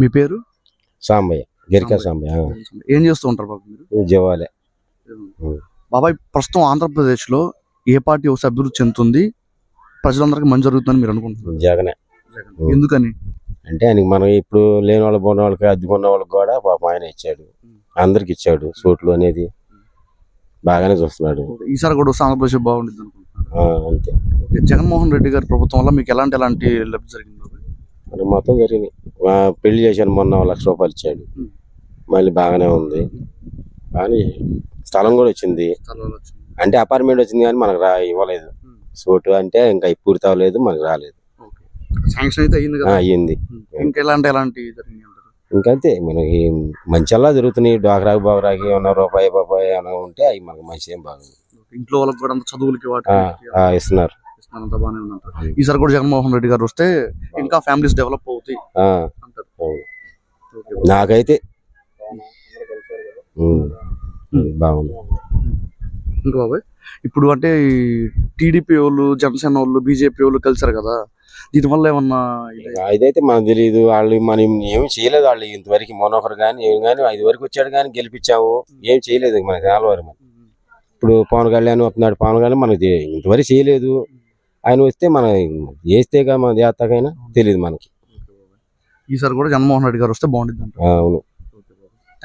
మీ పేరు? సాంబయ్య గిరికా సాంబయ్య. ఏం చేస్తూ ఉంటారు బాబు మీరు? జవాలే. బాబాయ్ ప్రస్తుతం ఆంధ్రప్రదేశ్లో ఏ పార్టీ వస్తే అభివృద్ధి చెందుతుంది? ప్రజలందరికీ మంచి జరుగుతుందని మీరు అనుకుంటున్నారు? జగనే. ఎందుకని? అంటే ఆయనకి మనం ఇప్పుడు లేని వాళ్ళకి ఉన్న వాళ్ళకి అద్దెకున్న వాళ్ళకి కూడా పాపం ఆయన ఇచ్చాడు. అందరికి ఇచ్చాడు సోట్లు అనేది. బాగానే చూస్తున్నాడు. ఈసారి కూడా ఆంధ్రప్రదేశ్ బాగుంటుంది అంతే. జగన్మోహన్ రెడ్డి గారి ప్రభుత్వం వల్ల మీకు ఎలాంటి ఎలాంటి లబ్ధి జరిగింది మరి మొత్తం జరిగినాయి. పెళ్ళి చేశాను మొన్న లక్ష రూపాయలు ఇచ్చాడు. మళ్ళీ బాగానే ఉంది. కానీ స్థలం కూడా వచ్చింది. అంటే అపార్ట్మెంట్ వచ్చింది కానీ మనకు రా ఇవ్వలేదు. సోటు అంటే ఇంకా పూర్తి అవ్వలేదు మనకు రాలేదు. శాంక్షన్ అయితే అయ్యింది ఇంకా ఎలాంటి ఎలాంటి ఇంకంతే మనకి మంచిలా జరుగుతున్నాయి. డ్వాక్రాకి బాగురాకి ఏమన్నా రూపాయి బాబాయ్ ఏమైనా ఉంటే అవి మనకు మంచి ఏం బాగుంది. ఇంట్లో వాళ్ళకి కూడా చదువులకి ఇస్తున్నారు. ఈసారి కూడా జగన్మోహన్ రెడ్డి గారు వస్తే ఇంకా ఫ్యామిలీస్ డెవలప్ అవుతాయి. నాకైతే. బాగుంది ఇంకా బాబాయ్? ఇప్పుడు అంటే టీడీపీ వాళ్ళు జనసేన వాళ్ళు బీజేపీ వాళ్ళు కలిసారు కదా? దీనివల్ల ఏమన్నా ఇదైతే మనకు తెలియదు వాళ్ళు మనం ఏమి చేయలేదు వాళ్ళు ఇంతవరకు. మనోహర్ కానీ ఏం కానీ ఐదు వరకు వచ్చాడు కానీ గెలిపించాము ఏం చేయలేదు మనకి నాలుగు మరి. ఇప్పుడు పవన్ కళ్యాణ్ వస్తున్నాడు. పవన్ కళ్యాణ్ మనకి ఇంతవరకు చేయలేదు. ఆయన వస్తే మనం చేస్తే మన జాతకైనా తెలియదు మనకి. ఈసారి కూడా జగన్మోహన్ రెడ్డి గారు వస్తే బాగుంటుంది అవును.